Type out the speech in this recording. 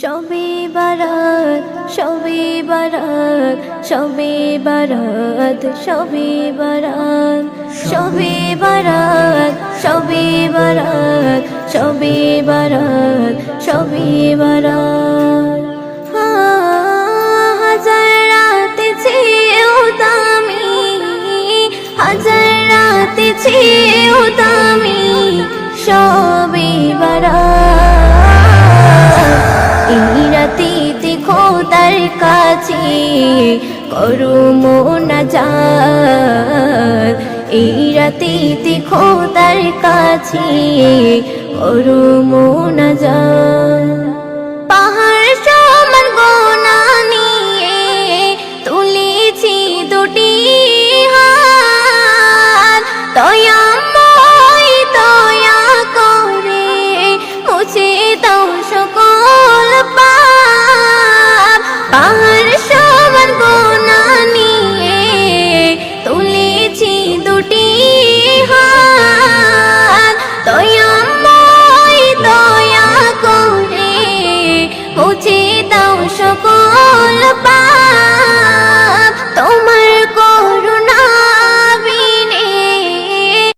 সবে বারাত সবে বারাত সবে বারাত সবে বারাত সবে বারাত সবে বারাত সবে বারাত সবে বারাত। হাজার রাতে চেয়েও দামি, হাজার রাতে চেয়েও দামি অতীতি খোদার কাছে করো মোনা যার এই রাতীতি খোদার কাছে করো মোনা যার পাহাড় সমান গোনা নিয়ে তুলেছি দুটি তয়া মই তয়া করে মুছে দাও